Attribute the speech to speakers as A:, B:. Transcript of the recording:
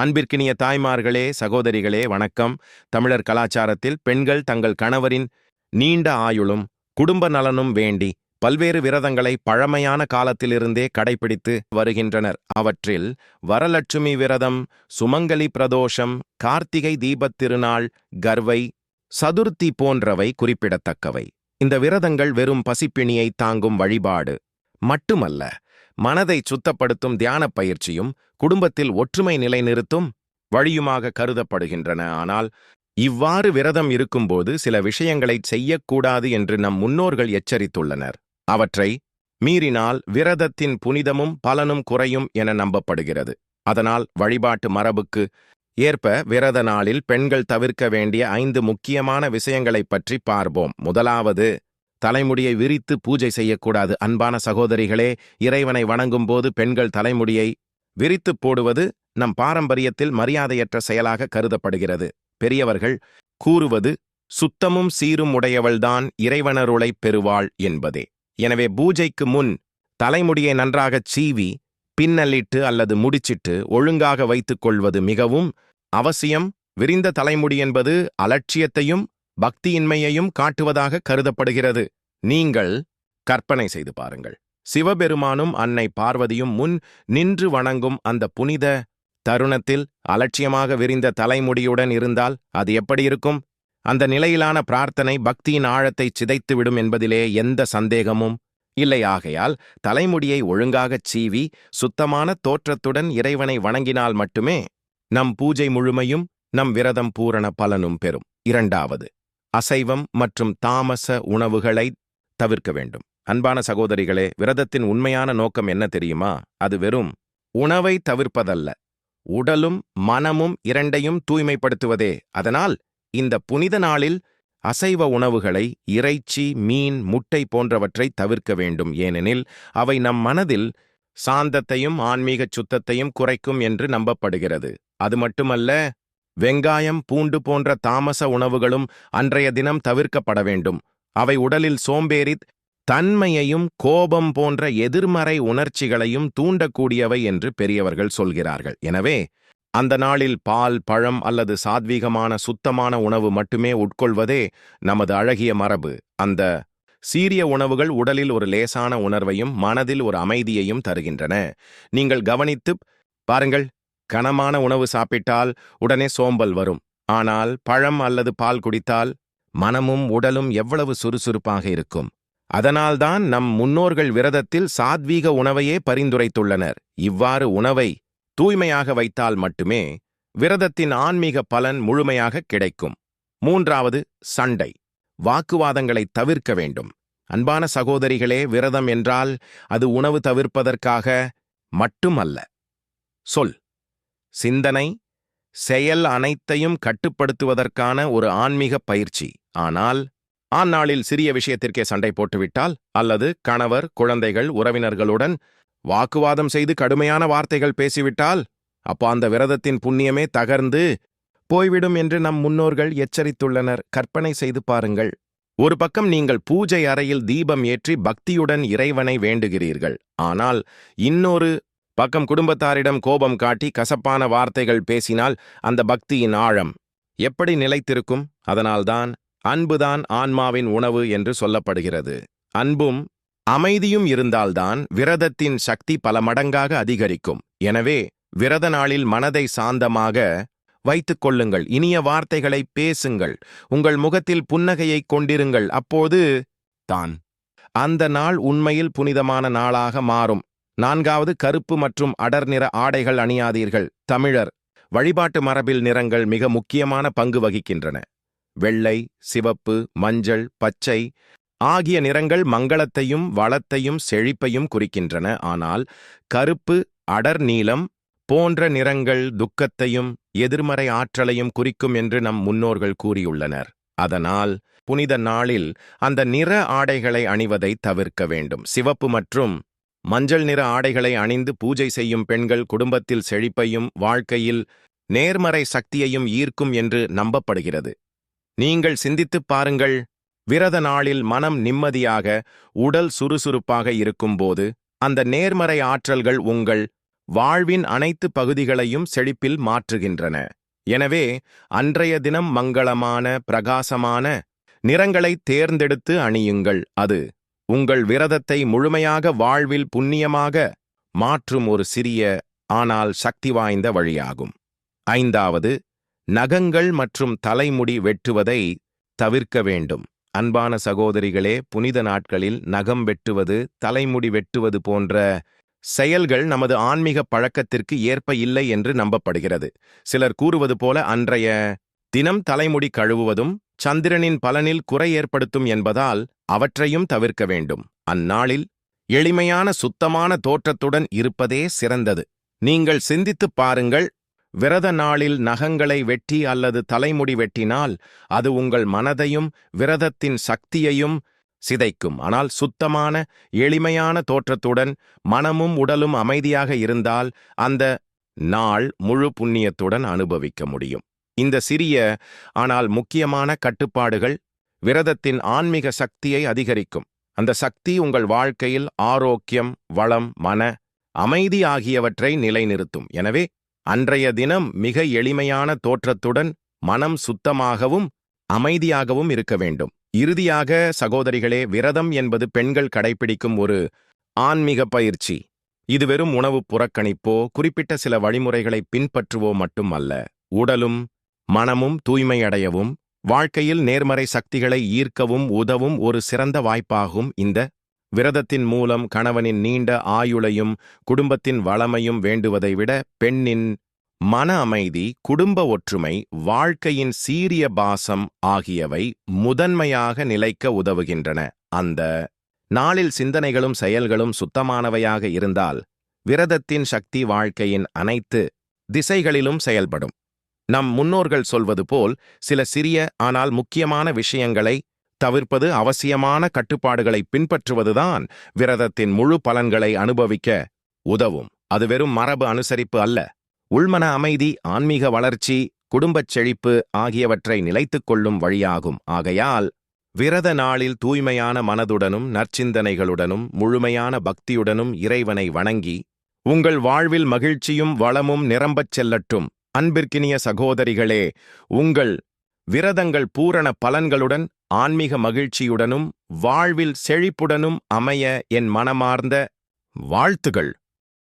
A: அன்பிற்கினிய தாய்மார்களே சகோதரிகளே வணக்கம். தமிழர் கலாச்சாரத்தில் பெண்கள் தங்கள் கணவரின் நீண்ட ஆயுளும் குடும்ப நலனும் வேண்டி பல்வேறு விரதங்களை பழமையான காலத்திலிருந்தே கடைபிடித்து வருகின்றனர். அவற்றில் வரலட்சுமி விரதம் சுமங்கலி பிரதோஷம் கார்த்திகை தீபத் திருநாள் கர்வை சதுர்த்தி போன்றவை குறிப்பிடத்தக்கவை. இந்த விரதங்கள் வெறும் பசிப்பிணியை தாங்கும் வழிபாடு மட்டுமல்ல மனதை சுத்தப்படுத்தும் தியானப் பயிற்சியும் குடும்பத்தில் ஒற்றுமை நிலைநிறுத்தும் வழியுமாக கருதப்படுகின்றன. ஆனால் இவ்வாறு விரதம் இருக்கும்போது சில விஷயங்களை செய்யக்கூடாது என்று நம் முன்னோர்கள் எச்சரித்துள்ளனர். அவற்றை மீறினால் விரதத்தின் புனிதமும் பலனும் குறையும் என நம்பப்படுகிறது. அதனால் வழிபாட்டு மரபுக்கு ஏற்ப விரத நாளில் பெண்கள் தவிர்க்க வேண்டிய ஐந்து முக்கியமான விஷயங்களைப் பற்றி பார்ப்போம். முதலாவது தலைமுடியை விரித்து பூஜை செய்யக்கூடாது. அன்பான சகோதரிகளே இறைவனை வணங்கும்போது பெண்கள் தலைமுடியை விரித்துப் போடுவது நம் பாரம்பரியத்தில் மரியாதையற்ற செயலாக கருதப்படுகிறது. பெரியவர்கள் கூறுவது சுத்தமும் சீரும் உடையவள்தான் இறைவனருளைப் பெறுவாள் என்பதே. எனவே பூஜைக்கு முன் தலைமுடியை நன்றாகச் சீவி பின்னல்லிட்டு அல்லது முடிச்சிட்டு ஒழுங்காக வைத்துக் கொள்வது மிகவும் அவசியம். விரிந்த தலைமுடி என்பது அலட்சியத்தையும் பக்தியின்மையையும் காட்டுவதாக கருதப்படுகிறது. நீங்கள் கற்பனை செய்து பாருங்கள். சிவபெருமானும் அன்னை பார்வதியும் முன் நின்று வணங்கும் அந்த புனித தருணத்தில் அலட்சியமாக விரிந்த தலைமுடியுடன் இருந்தால் அது எப்படி இருக்கும்? அந்த நிலையிலான பிரார்த்தனை பக்தியின் ஆழத்தை சிதைத்துவிடும் என்பதிலே எந்த சந்தேகமும் இல்லை. ஆகையால் தலைமுடியை ஒழுங்காகச் சீவி சுத்தமான தோற்றத்துடன் இறைவனை வணங்கினால் மட்டுமே நம் பூஜை முழுமையும் நம் விரதம் பூரண பலனும் பெறும். இரண்டாவது அசைவம் மற்றும் தாமச உணவுகளை தவிர்க்க வேண்டும். அன்பான சகோதரிகளே விரதத்தின் உண்மையான நோக்கம் என்ன தெரியுமா? அது வெறும் உணவை தவிர்ப்பதல்ல. உடலும் மனமும் இரண்டையும் தூய்மைப்படுத்துவதே. அதனால் இந்த புனித நாளில் அசைவ உணவுகளை இறைச்சி மீன் முட்டை போன்றவற்றை தவிர்க்க வேண்டும். ஏனெனில் அவை நம் மனதில் சாந்தத்தையும் ஆன்மீகச் சுத்தத்தையும் குறைக்கும் என்று நம்பப்படுகிறது. அது மட்டுமல்ல வெங்காயம் பூண்டு போன்ற தாமச உணவுகளும் அன்றைய தினம் தவிர்க்கப்பட வேண்டும். அவை உடலில் சோம்பேறி தன்மையையும் கோபம் போன்ற எதிர்மறை உணர்ச்சிகளையும் தூண்டக்கூடியவை என்று பெரியவர்கள் சொல்கிறார்கள். எனவே அந்த நாளில் பால் பழம் அல்லது சாத்வீகமான சுத்தமான உணவு மட்டுமே உட்கொள்வதே நமது அழகிய மரபு. அந்த சீரிய உணவுகள் உடலில் ஒரு லேசான உணர்வையும் மனதில் ஒரு அமைதியையும் தருகின்றன. நீங்கள் கவனித்துப் பாருங்கள் கனமான உணவு சாப்பிட்டால் உடனே சோம்பல் வரும். ஆனால் பழம் அல்லது பால் குடித்தால் மனமும் உடலும் எவ்வளவு சுறுசுறுப்பாக இருக்கும். அதனால்தான் நம் முன்னோர்கள் விரதத்தில் சாத்வீக உணவையே பரிந்துரைத்துள்ளனர். இவ்வாறு உணவை தூய்மையாக வைத்தால் மட்டுமே விரதத்தின் ஆன்மீக பலன் முழுமையாக கிடைக்கும். மூன்றாவது சண்டை. வாக்குவாதங்களை தவிர்க்க வேண்டும். அன்பான சகோதரிகளே விரதம் என்றால் அது உணவு தவிர்ப்பதற்காக மட்டுமல்ல. சொல். சிந்தனை செயல் அனைத்தையும் கட்டுப்படுத்துவதற்கான ஒரு ஆன்மீக பயிற்சி. ஆனால் ஆநாளில் சிறிய விஷயத்திற்கே சண்டை போட்டுவிட்டால் அல்லது கணவர் குழந்தைகள் உறவினர்களுடன் வாக்குவாதம் செய்து கடுமையான வார்த்தைகள் பேசிவிட்டால் அப்போ அந்த விரதத்தின் புண்ணியமே தகர்ந்து போய்விடும் என்று நம் முன்னோர்கள் எச்சரித்துள்ளனர். கற்பனை செய்து பாருங்கள். ஒரு பக்கம் நீங்கள் பூஜை அறையில் தீபம் ஏற்றி பக்தியுடன் இறைவனை வேண்டுகிறீர்கள். ஆனால் இன்னொரு பக்கம் குடும்பத்தாரிடம் கோபம் காட்டி கசப்பான வார்த்தைகள் பேசினால் அந்த பக்தியின் ஆழம் எப்படி நிலைத்திருக்கும்? அதனால்தான் அன்புதான் ஆன்மாவின் உணவு என்று சொல்லப்படுகிறது. அன்பும் அமைதியும் இருந்தால்தான் விரதத்தின் சக்தி பல மடங்காக அதிகரிக்கும். எனவே விரத நாளில் மனதை சாந்தமாக வைத்துக் கொள்ளுங்கள். இனிய வார்த்தைகளை பேசுங்கள். உங்கள் முகத்தில் புன்னகையைக் கொண்டிருங்கள். அப்போது தான். அந்த நாள் உண்மையில் புனிதமான நாளாக மாறும். நான்காவது கருப்பு மற்றும் அடர் நிற ஆடைகள் அணியாதீர்கள். தமிழர் வழிபாட்டு மரபில் நிறங்கள் மிக முக்கியமான பங்கு வகிக்கின்றன. வெள்ளை சிவப்பு மஞ்சள் பச்சை ஆகிய நிறங்கள் மங்களத்தையும் வளத்தையும் செழிப்பையும் குறிக்கின்றன. ஆனால் கருப்பு அடர் நீலம் போன்ற நிறங்கள் துக்கத்தையும் எதிர்மறை ஆற்றலையும் குறிக்கும் என்று நம் முன்னோர்கள் கூறியுள்ளனர். அதனால் புனித நாளில் அந்த நிற ஆடைகளை அணிவதை தவிர்க்க வேண்டும். சிவப்பு மற்றும் மஞ்சள் நிற ஆடைகளை அணிந்து பூஜை செய்யும் பெண்கள் குடும்பத்தில் செழிப்பையும் வாழ்க்கையில் நேர்மறை சக்தியையும் ஈர்க்கும் என்று நம்பப்படுகிறது. நீங்கள் சிந்தித்துப் பாருங்கள் விரத நாளில் மனம் நிம்மதியாக உடல் சுறுசுறுப்பாக இருக்கும்போது அந்த நேர்மறை ஆற்றல்கள் உங்கள் வாழ்வின் அனைத்து பகுதிகளையும் செழிப்பில் மாற்றுகின்றன. எனவே அன்றைய தினம் மங்களமான பிரகாசமான நிறங்களை தேர்ந்தெடுத்து அணியுங்கள் அது உங்கள் விரதத்தை முழுமையாக வாழ்வில் புண்ணியமாக மாற்றும் ஒரு சிறிய ஆனால் சக்தி வாய்ந்த வழியாகும். ஐந்தாவது நகங்கள் மற்றும் தலைமுடி வெட்டுவதை தவிர்க்க வேண்டும். அன்பான சகோதரிகளே புனித நாட்களில் நகம் வெட்டுவது தலைமுடி வெட்டுவது போன்ற செயல்கள் நமது ஆன்மீக பழக்கத்திற்கு ஏற்ப இல்லை என்று நம்பப்படுகிறது. சிலர் கூறுவது போல அன்றைய தினம் தலைமுடி கழுவுவதும் சந்திரனின் பலனில் குறை ஏற்படுத்தும் என்பதால் அவற்றையும் தவிர்க்க வேண்டும். அந்நாளில் எளிமையான சுத்தமான தோற்றத்துடன் இருப்பதே சிறந்தது. நீங்கள் சிந்தித்துப் பாருங்கள் விரத நாளில் நகங்களை வெட்டி அல்லது தலைமுடி வெட்டினால் அது உங்கள் மனதையும் விரதத்தின் சக்தியையும் சிதைக்கும். ஆனால் சுத்தமான எளிமையான தோற்றத்துடன் மனமும் உடலும் அமைதியாக இருந்தால் அந்த நாள் முழு புண்ணியத்துடன் அனுபவிக்க முடியும். இந்த சிறிய ஆனால் முக்கியமான கட்டுப்பாடுகள் விரதத்தின் ஆன்மீக சக்தியை அதிகரிக்கும். அந்த சக்தி உங்கள் வாழ்க்கையில் ஆரோக்கியம் வளம் மன அமைதி ஆகியவற்றை நிலைநிறுத்தும். எனவே அன்றைய தினம் மிக எளிமையான தோற்றத்துடன் மனம் சுத்தமாகவும் அமைதியாகவும் இருக்க வேண்டும். இறுதியாக சகோதரிகளே விரதம் என்பது பெண்கள் கடைபிடிக்கும் ஒரு ஆன்மீக பயிற்சி. இது வெறும் உணவு புறக்கணிப்போ குறிப்பிட்ட சில வழிமுறைகளை பின்பற்றுவோ மட்டும் அல்ல. உடலும் மனமும் தூய்மையடையவும் வாழ்க்கையில் நேர்மறை சக்திகளை ஈர்க்கவும் உதவும் ஒரு சிறந்த வாய்ப்பாகும் இந்த விரதத்தின் மூலம் கணவனின் நீண்ட ஆயுளையும் குடும்பத்தின் வளமையும் வேண்டுவதை விட பெண்ணின் மன அமைதி குடும்ப ஒற்றுமை வாழ்க்கையின் சீரிய பாசம் ஆகியவை முதன்மையாக நிலைக்க உதவுகின்றன. அந்த நாளில் சிந்தனைகளும் செயல்களும் சுத்தமானவையாக இருந்தால் விரதத்தின் சக்தி வாழ்க்கையின் அனைத்து திசைகளிலும் செயல்படும். நம் முன்னோர்கள் சொல்வது போல் சில சிறிய ஆனால் முக்கியமான விஷயங்களை தவிர்ப்பது அவசியமான கட்டுப்பாடுகளை பின்பற்றுவதுதான் விரதத்தின் முழு பலன்களை அனுபவிக்க உதவும். அது வெறும் மரபு அனுசரிப்பு அல்ல. உள்மன அமைதி ஆன்மீக வளர்ச்சி குடும்பச் செழிப்பு ஆகியவற்றை நிலைத்துக் கொள்ளும் வழியாகும். ஆகையால் விரத நாளில் தூய்மையான மனதுடனும் நற்சிந்தனைகளுடனும் முழுமையான பக்தியுடனும் இறைவனை வணங்கி உங்கள் வாழ்வில் மகிழ்ச்சியும் வளமும் நிரம்பச் செல்லட்டும். அன்பிற்கினிய சகோதரிகளே உங்கள் விரதங்கள் பூரண பலன்களுடன் ஆன்மீக மகிழ்ச்சியுடனும் வாழ்வில் செழிப்புடனும் அமைய என் மனமார்ந்த வாழ்த்துகள்.